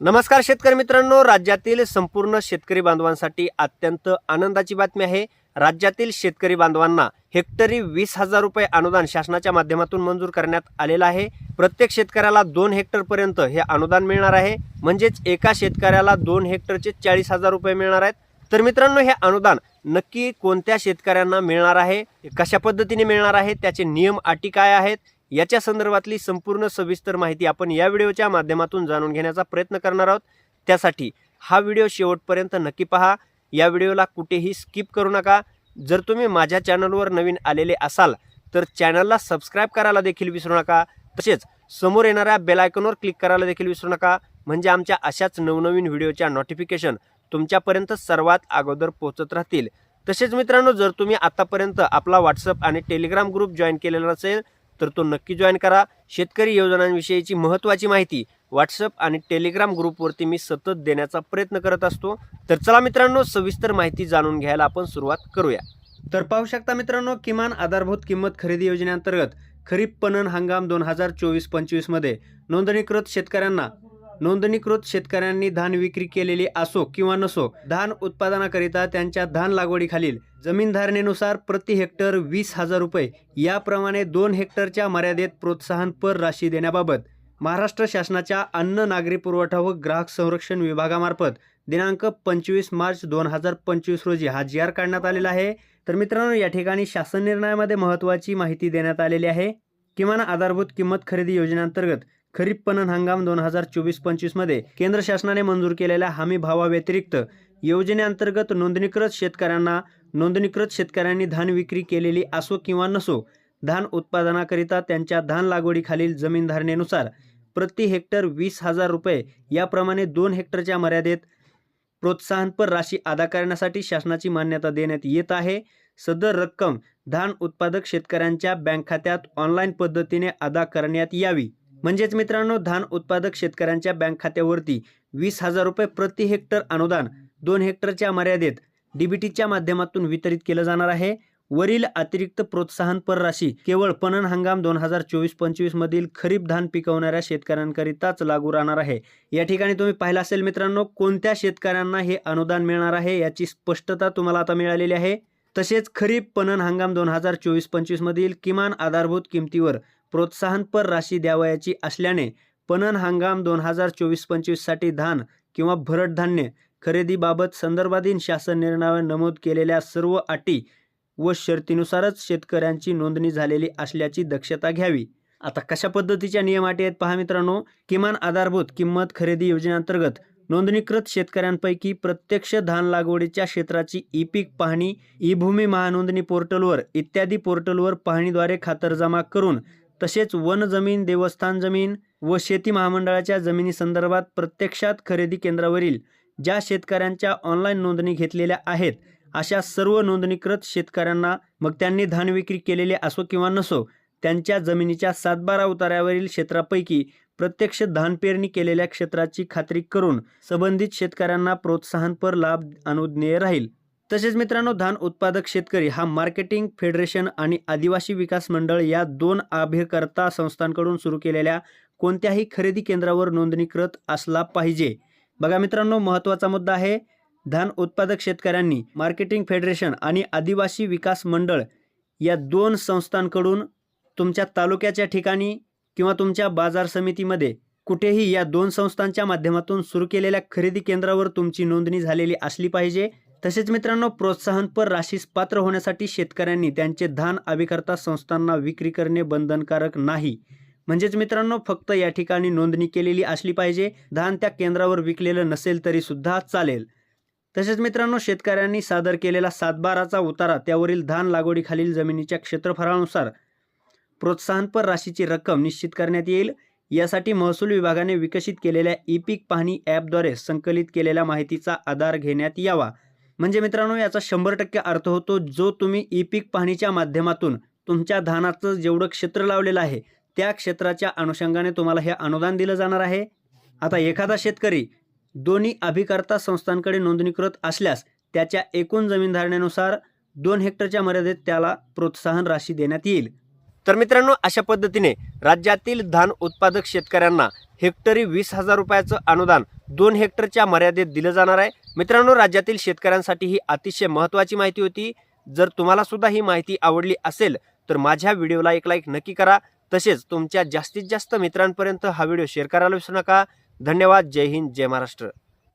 नमस्कार शेतकरी मित्रांनो राज्यातील संपूर्ण शेतकरी बांधवांसाठी अत्यंत आनंदाची बातमी आहे. राज्यातील शेतकरी बांधवांना हेक्टरी वीस हजार रुपये अनुदान शासनाच्या माध्यमातून मंजूर करण्यात आलेलं आहे. प्रत्येक शेतकऱ्याला दोन हेक्टरपर्यंत हे अनुदान मिळणार आहे. म्हणजेच एका शेतकऱ्याला दोन हेक्टरचे चाळीस हजार रुपये मिळणार आहेत. तर मित्रांनो हे अनुदान नक्की कोणत्या शेतकऱ्यांना मिळणार आहे? कशा पद्धतीने मिळणार आहे? त्याचे नियम अटी काय आहेत? याच्या संदर्भातली संपूर्ण सविस्तर माहिती आपण या व्हिडिओच्या माध्यमातून जाणून घेण्याचा प्रयत्न करणार आहोत. त्यासाठी हा व्हिडिओ शेवटपर्यंत नक्की पहा. या व्हिडिओला कुठेही स्किप करू नका. जर तुम्ही माझ्या चॅनलवर नवीन आलेले असाल तर चॅनलला सबस्क्राईब करायला देखील विसरू नका. तसेच समोर येणाऱ्या बेलायकॉनवर क्लिक करायला देखील विसरू नका. म्हणजे आमच्या अशाच नवनवीन व्हिडिओच्या नोटिफिकेशन तुमच्यापर्यंत सर्वात अगोदर पोहोचत राहतील. तसेच मित्रांनो जर तुम्ही आतापर्यंत आपला व्हॉट्सअप आणि टेलिग्राम ग्रुप जॉईन केलेला नसेल तर तो नक्की जॉईन करा. शेतकरी योजनांविषयीची महत्त्वाची माहिती व्हॉट्सअप आणि टेलिग्राम ग्रुपवरती मी सतत देण्याचा प्रयत्न करत असतो. तर चला मित्रांनो सविस्तर माहिती जाणून घ्यायला आपण सुरुवात करूया. तर पाहू शकता मित्रांनो किमान आधारभूत किंमत खरेदी योजनेअंतर्गत खरीप पणन हंगाम दोन हजार चोवीस पंचवीसमध्ये नोंदणीकृत शेतकऱ्यांना नोंदणीकृत शेतकऱ्यांनी धान विक्री केलेली असो किंवा नसो धान उत्पादनाकरिता त्यांच्या धान लागवडीखालील जमीन धारणेनुसार प्रति हेक्टर वीस हजार रुपये याप्रमाणे दोन हेक्टरच्या मर्यादेत प्रोत्साहनपर राशी देण्याबाबत महाराष्ट्र शासनाच्या अन्न नागरी पुरवठा व ग्राहक संरक्षण विभागामार्फत दिनांक पंचवीस मार्च दोन हजार पंचवीस रोजी हा जी आर काढण्यात आलेला आहे. तर मित्रांनो या ठिकाणी शासन निर्णयामध्ये महत्त्वाची माहिती देण्यात आलेली आहे. किमान आधारभूत किंमत खरेदी योजनेअंतर्गत खरीप पणन हंगाम दोन हजार चोवीस पंचवीसमध्ये केंद्र शासनाने मंजूर केलेल्या हमी भावाव्यतिरिक्त योजनेअंतर्गत नोंदणीकृत शेतकऱ्यांना नोंदणीकृत शेतकऱ्यांनी धान विक्री केलेली असो किंवा नसो धान उत्पादनाकरिता त्यांच्या धान लागवडीखालील जमीन धारणेनुसार प्रति हेक्टर वीस हजार रुपये याप्रमाणे दोन हेक्टरच्या मर्यादेत प्रोत्साहनपर राशी अदा करण्यासाठी शासनाची मान्यता देण्यात येत आहे. सदर रक्कम धान उत्पादक शेतकऱ्यांच्या बँक खात्यात ऑनलाईन पद्धतीने अदा करण्यात यावी. म्हणजेच मित्रांनो धान उत्पादक शेतकऱ्यांच्या बँक खात्यावरती वीस हजार रुपये प्रति हेक्टर अनुदान दोन हेक्टरच्या मर्यादेत डीबीटीच्या माध्यमातून वितरित केलं जाणार आहे. वरील अतिरिक्त प्रोत्साहनपर राशी केवळ पणन हंगाम दोन हजार चोवीस पंचवीस मधील खरीप धान पिकवणाऱ्या शेतकऱ्यांकरिताच लागू राहणार आहे. या ठिकाणी तुम्ही पाहिलं असेल मित्रांनो कोणत्या शेतकऱ्यांना हे अनुदान मिळणार आहे याची स्पष्टता तुम्हाला आता मिळालेली आहे. तसेच खरीप पणन हंगाम दोन हजार चोवीस पंचवीसमधील किमान आधारभूत किमतीवर प्रोत्साहनपर राशी द्यावयाची असल्याने पणन हंगाम दोन हजार चोवीस पंचवीससाठी धान किंवा भरड धान्य खरेदीबाबत संदर्भाधीन शासन निर्णयावर नमूद केलेल्या सर्व अटी व शर्तीनुसारच शेतकऱ्यांची नोंदणी झालेली असल्याची दक्षता घ्यावी. आता कशा पद्धतीच्या नियम अटी आहेत पहा मित्रांनो? किमान आधारभूत किंमत खरेदी योजनेअंतर्गत नोंदणीकृत शेतकऱ्यांपैकी प्रत्यक्ष धान लागवडीच्या क्षेत्राची ई पीक पाहणी ई भूमी महानोंदणी पोर्टलवर इत्यादी पोर्टलवर पाहणीद्वारे खातरजमा करून तसेच वन जमीन देवस्थान जमीन व शेती महामंडळाच्या जमिनी संदर्भात प्रत्यक्षात खरेदी केंद्रावरील ज्या शेतकऱ्यांच्या ऑनलाईन नोंदणी घेतलेल्या आहेत अशा सर्व नोंदणीकृत शेतकऱ्यांना मग त्यांनी धान विक्री केलेले असो किंवा नसो त्यांच्या जमिनीच्या सातबारा उतार्यावरील क्षेत्रापैकी प्रत्यक्ष धान पेरणी केलेल्या क्षेत्राची खात्री करून संबंधित शेतकऱ्यांना प्रोत्साहनपर लाभ अनुज्ञेय राहील. तसेच मित्रांनो धान उत्पादक शेतकरी हा मार्केटिंग फेडरेशन आणि आदिवासी विकास मंडळ या दोन अभिकर्ता संस्थांकडून सुरू केलेल्या कोणत्याही खरेदी केंद्रावर नोंदणीकृत असला पाहिजे. बघा मित्रांनो महत्त्वाचा मुद्दा आहे धान उत्पादक शेतकऱ्यांनी मार्केटिंग फेडरेशन आणि आदिवासी विकास मंडळ या दोन संस्थांकडून तुमच्या तालुक्याच्या ठिकाणी किंवा तुमच्या बाजार समितीमध्ये कुठेही या दोन संस्थांच्या माध्यमातून सुरू केलेल्या खरेदी केंद्रावर तुमची नोंदणी झालेली असली पाहिजे. तसेच मित्रांनो प्रोत्साहनपर राशीस पात्र होण्यासाठी शेतकऱ्यांनी त्यांचे धान अभिकर्ता संस्थांना विक्री करणे बंधनकारक नाही. म्हणजेच मित्रांनो फक्त या ठिकाणी नोंदणी केलेली असली पाहिजे. धान त्या केंद्रावर विकलेलं नसेल तरी सुद्धा चालेल. तसेच मित्रांनो शेतकऱ्यांनी सादर केलेला सातबाराचा उतारा त्यावरील धान लागवडीखालील जमिनीच्या क्षेत्रफळानुसार प्रोत्साहनपर राशीची रक्कम निश्चित करण्यात येईल. यासाठी महसूल विभागाने विकसित केलेल्या ई पीक पाहणी ॲपद्वारे संकलित केलेल्या माहितीचा आधार घेण्यात यावा. म्हणजे मित्रांनो याचा शंभर टक्के अर्थ होतो जो तुम्ही ई पीक पाहणीच्या माध्यमातून तुमच्या धानाचं जेवढं क्षेत्र लावलेलं आहे त्या क्षेत्राच्या अनुषंगाने तुम्हाला हे अनुदान दिलं जाणार आहे. आता एखादा शेतकरी दोन्ही अभिकर्ता संस्थांकडे नोंदणीकृत असल्यास त्याच्या एकूण जमीनधारणेनुसार दोन हेक्टरच्या मर्यादेत त्याला प्रोत्साहन राशी देण्यात येईल. तर मित्रांनो अशा पद्धतीने राज्यातील धान उत्पादक शेतकऱ्यांना हेक्टरी वीस हजार रुपयाचं अनुदान दोन हेक्टरच्या मर्यादेत दिलं जाणार आहे. मित्रांनो राज्यातील शेतकऱ्यांसाठी ही अतिशय महत्त्वाची माहिती होती. जर तुम्हाला सुद्धा ही माहिती आवडली असेल तर माझ्या व्हिडिओला एक लाईक नक्की करा. तसेच तुमच्या जास्तीत जास्त मित्रांपर्यंत हा व्हिडिओ शेअर करायला विसरू नका. धन्यवाद. जय हिंद. जय महाराष्ट्र.